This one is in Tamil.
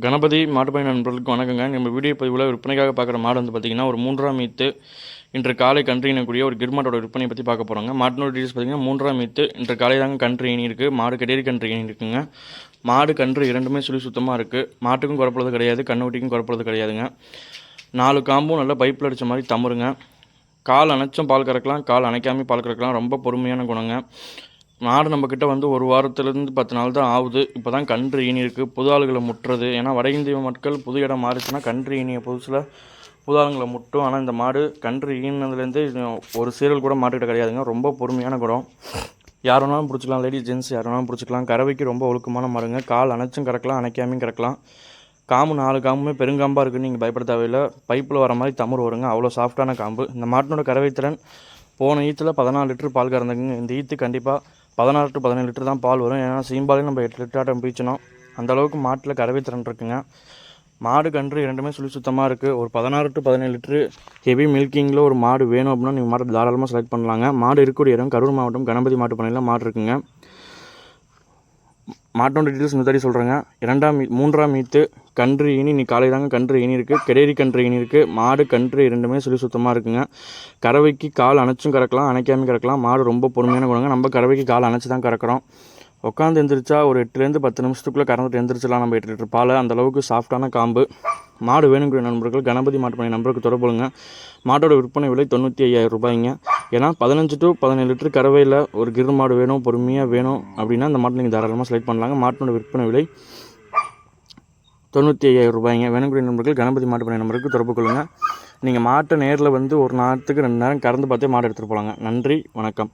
கணபதி மாட்டுப்பணி நண்பர்களுக்கு வணக்கங்க. நம்ம வீடியோ பதிவில் விற்பனைக்காக பார்க்குற மாடு வந்து பார்த்திங்கன்னா ஒரு மூன்றாம் மீத்து இன்று காலை கன்று இனக்கூடிய ஒரு கிர்மாட்டோட விற்பனை பற்றி பார்க்க போகிறோங்க மாட்டினோட டீட்டெயில்ஸ் பார்த்திங்கன்னா மூன்றாம் மீத்து இன்று காலை தாங்க கன்று இனி இருக்குது மாடு கெடேரி கன்று இனி இருக்குங்க. மாடு கன்று இரண்டுமே சுழி சுத்தமாக இருக்குது மாட்டுக்கும் குறப்படுறது கிடையாது கண்ணுக்குட்டிக்கும் குறப்படுறது கிடையாதுங்க. நாலு காம்பும் நல்லா பைப்பில் அடித்த மாதிரி தம்புருங்க கால் அணைச்சும் பால் கறக்கலாம் கால் அணைக்காமல் பால் கறக்கலாம். ரொம்ப பொறுமையான குணங்க. மாடு நம்மக்கிட்ட வந்து ஒரு வாரத்துலேருந்து பத்து நாள் தான் ஆகுது. இப்போ தான் கன்று ஈனி இருக்குது புது ஆளுகளை முட்டுறது. ஏன்னா வட இந்திய மக்கள் புது இடம் மாறிச்சுன்னா கன்று ஈனிய புதுசில் புது ஆளுங்களை முட்டும். ஆனால் இந்த மாடு கன்று ஈனதுலேருந்து ஒரு சீரியல் கூட மாட்டுக்கிட்ட கிடையாதுங்க. ரொம்ப பொறுமையான குடம். யார் வேணாலும் பிடிச்சிக்கலாம். லேடிஸ் ஜென்ஸ் யார் வேணாலும் பிடிச்சிக்கலாம். கறவைக்கு ரொம்ப ஒழுக்கமான மாடுங்க. கால் அணைச்சும் கறக்கலாம் அணைக்காமையும் கறக்கலாம். காம்பு நாலு காம்புமே பெருங்காம்பாக இருக்குன்னு நீங்கள் பயப்பட தேவையில்லை. பைப்பில் வர மாதிரி தமிழ் வருங்க. அவ்வளோ சாஃப்டான காம்பு. இந்த மாட்டினோட திறன் போன ஈத்தில் பதினாலு லிட்டர் பால் கறந்துக்குங்க. இந்த ஈத்து கண்டிப்பாக பதினாறு டு பதினேழு லிட்டர் தான் பால் வரும். ஏன்னா சீம்பாலே நம்ம எட்டு லிட்டராட்டம் பீச்சணும் அந்தளவுக்கு மாட்டில் மாட்டில் திறன் இருக்குங்க. மாடு கன்று இரண்டுமே சுழி சுத்தமாக இருக்குது ஒரு பதினாறு டு பதினேழு லிட்டரு ஹெவி மில்கிங்கில் ஒரு மாடு வேணும் அப்படின்னா நீங்கள் மாட்டை தாராளமாக செலக்ட் பண்ணலாங்க. மாடு இருக்கக்கூடிய இடம் கரூர் மாவட்டம் கணபதி மாட்டு பண்ணையில் மாடு இருக்குங்க. மாட்டோட டீட்டெயில்ஸ் முன்னாடி சொல்கிறேங்க இரண்டாம் மூன்றாம் மீத்து கன்று ஈனி நீ காலை தாங்க கன்று ஈனி இருக்குது கிடேரி கன்று ஈனி இருக்குது மாடு கன்று இரண்டுமே சொல்லி சுத்தமாக இருக்குங்க. கறவைக்கு கால் அணைச்சும் கறக்கலாம் அணைக்காமல் கறக்கலாம். மாடு ரொம்ப பொறுமையான குணங்க. நம்ம கறவைக்கு கால் அணைச்சி தான் கறக்கிறோம். உட்காந்து எந்திரிச்சா ஒரு எட்டுலேருந்து பத்து நிமிஷத்துக்குள்ளே கறந்துட்டு எந்திரிச்சலாம் நம்ம எட்டு லிட்டர் பால். அந்த அளவுக்கு சாஃப்டான காம்பு. மாடு வேணுங்கிற நண்பர்கள் கணபதி மாட்டு பண்ணி நம்பருக்கு தொடர்புங்க மாட்டோட விற்பனை விலை தொண்ணூற்றி ஐயாயிரம் ரூபாய்ங்க. ஏன்னா பதினஞ்சு டு பதினேழு லிட்டர் கறவையில் ஒரு கிரு மாடு வேணும் பொறுமையாக வேணும் அப்படின்னா அந்த மாட்டை நீங்கள் தாராளமாக செலக்ட் பண்ணலாங்க. மாட்டோட விற்பனை விலை தொண்ணூற்றி ஐயாயிரம் ரூபாய்ங்க. வேணுங்கிற நண்பர்கள் கணபதி மாட்டு பண்ணை நம்பருக்கு தொடர்பு கொள்ளுங்கள் நீங்கள் மாட்டை நேரில் வந்து ஒரு நேரத்துக்கு ரெண்டு நேரம் கறந்து பார்த்தே மாடு எடுத்துகிட்டு போகலாங்க நன்றி வணக்கம்.